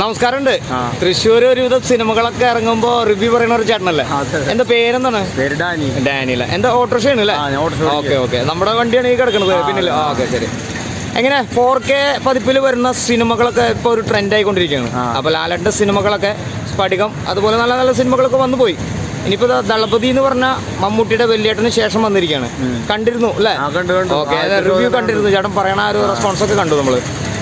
നമസ്കാരമുണ്ട്. തൃശ്ശൂർ ഒരുവിധം സിനിമകളൊക്കെ ഇറങ്ങുമ്പോ റിവ്യൂ പറയുന്ന ഒരു ചേട്ടനല്ലേ? എന്റെ പേരെന്താണ്? പേര് ഡാനി. ഡാനിയല എന്താ ഓട്ടോറിക്ഷയാണ് അല്ലേ? ആ, ഞാൻ ഓട്ടോറിക്ഷ ഓക്കെ ഓക്കെ. നമ്മുടെ വണ്ടിയാണ് ഈ കിടക്കുന്നത് പിന്നില്ല ഓക്കെ ശരി. എങ്ങനെ? ഫോർ കെ പതിപ്പിൽ വരുന്ന സിനിമകളൊക്കെ ഇപ്പോൾ ഒരു ട്രെൻഡ് ആയിക്കൊണ്ടിരിക്കുകയാണ്. അപ്പൊ അപ്പോൾ ലാലന്റെ സിനിമകളൊക്കെ സ്ഫടികം അതുപോലെ നല്ല നല്ല സിനിമകളൊക്കെ വന്നു പോയി. ഇനിയിപ്പോ ദളപതി എന്ന് പറഞ്ഞ മമ്മൂട്ടിയുടെ വെള്ളിയേട്ടന് ശേഷം വന്നിരിക്കുകയാണ്. കണ്ടിരുന്നു അല്ലേ. ഓക്കെ റിവ്യൂ കണ്ടിരുന്നു. ചേട്ടൻ പറയണ ആ ഒരു റെസ്പോൺസ് ഒക്കെ കണ്ടു നമ്മൾ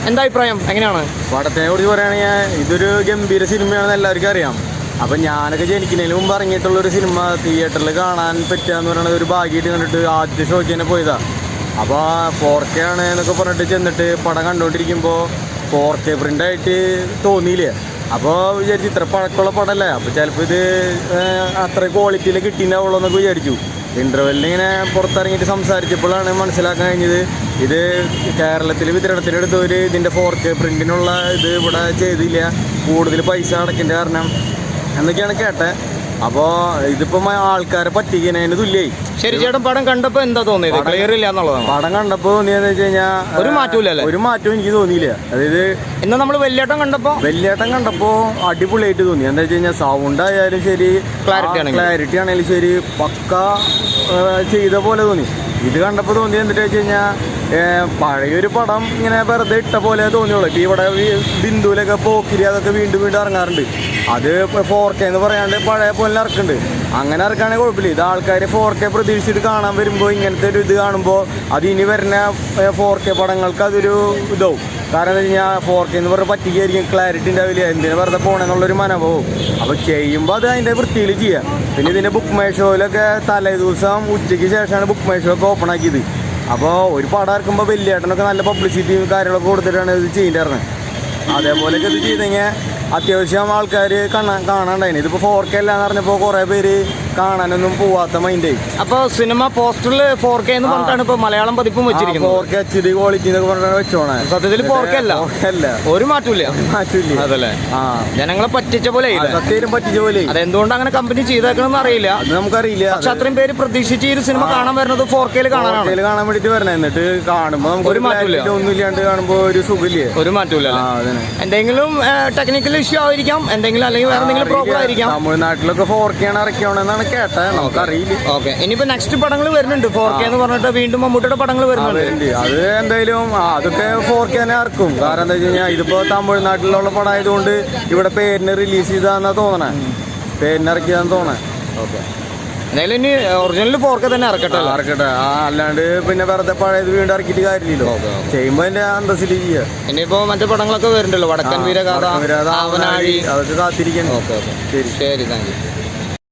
എന്താ അഭിപ്രായം? എങ്ങനെയാണ്? പടത്തെ കുറിച്ച് പറയുകയാണെങ്കിൽ ഇതൊരു ഗംഭീര സിനിമയാണെന്ന് എല്ലാവർക്കും അറിയാം. അപ്പൊ ഞാനൊക്കെ ജനിക്കുന്നതിന് മുമ്പ് ഇറങ്ങിയിട്ടുള്ള ഒരു സിനിമ തിയേറ്ററിൽ കാണാൻ പറ്റുക പറയുന്നത് ഒരു ഭാഗ്യമായിട്ട് കണ്ടിട്ട് ആദ്യ ഷോയ്ക്ക് തന്നെ പോയതാ. അപ്പോൾ ഫോർ കെ ആണ് എന്നൊക്കെ പറഞ്ഞിട്ട് ചെന്നിട്ട് പടം കണ്ടുകൊണ്ടിരിക്കുമ്പോൾ ഫോർ കെ പ്രിന്റായിട്ട് തോന്നിയില്ലേ? അപ്പോൾ വിചാരിച്ചു ഇത്ര പഴക്കമുള്ള പടമല്ലേ അപ്പോൾ ചിലപ്പോൾ ഇത് അത്ര ക്വാളിറ്റിയിൽ കിട്ടിയിട്ടുണ്ടാവുള്ളൂ എന്നൊക്കെ വിചാരിച്ചു. ഇന്റർവെല്ലിൽ ഇങ്ങനെ പുറത്തിറങ്ങിയിട്ട് സംസാരിച്ചപ്പോഴാണ് മനസ്സിലാക്കാൻ കഴിഞ്ഞത്. ഇത് കേരളത്തിൽ വിതരണത്തിനെടുത്തവർ ഇതിന്റെ ഫോർ കെ പ്രിന്റിനുള്ള ഇത് ഇവിടെ ചെയ്തില്ല. കൂടുതൽ പൈസ അടക്കേണ്ട കാരണം. എന്നൊക്കെയാണ് കേട്ടത്. അപ്പോൾ ഇതിപ്പോ ആൾക്കാരെ പറ്റിക്കുന്നതിന് തുല്യായി. ശരി ചേട്ടൻ പടം കണ്ടപ്പോ എന്താ തോന്നിയത്? ക്ലിയർ ഇല്ല എന്നുള്ളതാണ്. പടം കണ്ടപ്പോ തോന്നിയെന്ന് വെച്ച് കഴിഞ്ഞാൽ ഒരു മാറ്റവും ഇല്ലല്ലേ? ഒരു മാറ്റവും എനിക്ക് തോന്നിയില്ല. അതായത് എന്നാ നമ്മൾ വെല്ലേട്ടം കണ്ടപ്പോ വെല്ലേട്ടം കണ്ടപ്പോ അടിപൊളിയായിട്ട് തോന്നി. എന്താ വെച്ച് കഴിഞ്ഞാൽ സൗണ്ട് ആയാലും ശരി ക്ലാരിറ്റി ആണെങ്കിലും. ക്ലാരിറ്റി ആണെങ്കിലും ശരി പക്ക ചെയ്ത പോലെ തോന്നി. ഇത് കണ്ടപ്പോൾ തോന്നി എന്താ വെച്ച് കഴിഞ്ഞാൽ പഴയൊരു പടം ഇങ്ങനെ വെറുതെ ഇട്ട പോലെ തോന്നിയുള്ളൂ. ഇപ്പം ഇവിടെ ബിന്ദുവിലൊക്കെ പോക്കിരി അതൊക്കെ വീണ്ടും വീണ്ടും ഇറങ്ങാറുണ്ട്. അത് ഫോർ കെ എന്ന് പറയാണ്ട് പഴയ പോലെ ഇറക്കുന്നുണ്ട്. അങ്ങനെ ഇറക്കുകയാണെങ്കിൽ കുഴപ്പമില്ല. ഇത് ആൾക്കാർ ഫോർ കെ പ്രതീക്ഷിച്ചിട്ട് കാണാൻ വരുമ്പോൾ ഇങ്ങനത്തെ ഒരു ഇത് കാണുമ്പോൾ അത് ഇനി വരുന്ന ഫോർ കെ പടങ്ങൾക്ക് അതൊരു ഇതാവും. കാരണം എന്താ കഴിഞ്ഞാൽ ഫോർ കെ എന്ന് പറഞ്ഞാൽ പറ്റിക്കായിരിക്കും. ക്ലാരിറ്റി ഉണ്ടാവില്ല. എന്തിനു വെറുതെ പോകണമെന്നുള്ളൊരു മനോഭാവം. അപ്പോൾ ചെയ്യുമ്പോൾ അത് അതിന്റെ വൃത്തിയിൽ ചെയ്യാം. പിന്നെ ഇതിന്റെ ബുക്ക് മൈ ഷോയിലൊക്കെ തലേ ദിവസം ഉച്ചയ്ക്ക് ശേഷമാണ് ബുക്ക് മൈ ഷോ ഒക്കെ ഓപ്പൺ ആക്കിയത്. അപ്പോൾ ഒരു പടം ഇറക്കുമ്പോൾ വലിയേട്ടനൊക്കെ നല്ല പബ്ലിസിറ്റിയും കാര്യങ്ങളൊക്കെ കൊടുത്തിട്ടാണ് ഇത് ചെയ്തിരുന്നത് അതേപോലെയൊക്കെ ഇത് ചെയ്തെങ്കിൽ അത്യാവശ്യം ആൾക്കാർ കാണാൻ കാണാണ്ടായിരുന്നു ഇതിപ്പോൾ ഫോർ കെ അല്ലാന്ന് പറഞ്ഞപ്പോൾ കുറേ പേര് കാണാനൊന്നും പോവാത്ത മൈൻഡായി അപ്പൊ സിനിമ പോസ്റ്ററിൽ ഫോർ കെ എന്ന് പറഞ്ഞിട്ടാണ് ഇപ്പൊ മലയാളം പതിപ്പും വെച്ചിരിക്കുന്നത്. Four K H D quality എന്നൊക്കെ വെച്ചോണേ. സത്യത്തിൽ 4K അല്ല. അല്ല. ഒരു മാറ്റമില്ല മാറ്റമില്ല അതല്ലേ? ആ. ജനങ്ങളെ പറ്റിച്ച പോലെ? സത്യം പറ്റിച്ച പോലെ അതെന്തുകൊണ്ട് അങ്ങനെ കമ്പനി ചെയ്തേക്കണമെന്ന് അറിയില്ല. നമുക്കറിയില്ല. പക്ഷെ അത്രയും പേര് പ്രതീക്ഷിച്ച് ഈ ഒരു സിനിമ കാണാൻ വരുന്നത് ഫോർ കെയിൽ കാണാനാണ്. കാണാൻ വേണ്ടിട്ട് വരണേ. എന്നിട്ട് കാണുമ്പോ നമുക്ക് ഒരു മാറ്റമില്ല. ഒന്നും ഇല്ലാണ്ട് കാണുമ്പോ ഒരു സുഖമില്ലേ? ഒരു മാറ്റമില്ല എന്തെങ്കിലും ടെക്നിക്കൽ ഇഷ്യൂ ആയിരിക്കാം. എന്തെങ്കിലും അല്ലെങ്കിൽ വേറെ എന്തെങ്കിലും പ്രോബ്ലം ആയിരിക്കാം. തമിഴ്നാട്ടിലൊക്കെ ഫോർ കെ ആണ് ഇറക്കിയോണെന്നാണ് കേട്ടത് നമുക്കറിയില്ല. ഓക്കെ. ഇനിയിപ്പോ നെക്സ്റ്റ് പടങ്ങൾ വരുന്നുണ്ട്. ഫോർ കെ എന്ന് പറഞ്ഞിട്ട് വീണ്ടും മമ്മൂട്ടിയുടെ പടങ്ങൾ വരുന്നുണ്ട്. അത് എന്തായാലും അതൊക്കെ ഫോർ കെ തന്നെ ഇറക്കും കാരണം എന്താ വെച്ച് കഴിഞ്ഞാൽ ഇതിപ്പോ തമിഴ്നാട്ടിലുള്ള പടം ആയതുകൊണ്ട് ഇവിടെ പേരിന് റിലീസ് ചെയ്താന്നാ തോന്നണേ. പേരിന് ഇറക്കിയതാന്ന് തോന്നണേ. ഓക്കെ. എന്തായാലും ഇനി ഒറിജിനൽ ഫോർ കെ തന്നെ ഇറക്കട്ടെ? ഇറക്കട്ടെ. ആ അല്ലാണ്ട് പിന്നെ വെറുതെ പഴയത് വീണ്ടും ഇറക്കിയിട്ട് കാര്യമില്ലല്ലോ. ചെയ്യുമ്പോ അതിന്റെ അന്തസ്സിൽ ചെയ്യുക ഇനിയിപ്പോ മറ്റു പടങ്ങളൊക്കെ വരുന്നുണ്ടല്ലോ. വടക്കൻ വീരഗാഥ അവനാഴി അതൊക്കെ കാത്തിരിക്കണം ഓക്കെ ഓക്കെ. ശരി. ശരി താങ്ക് യു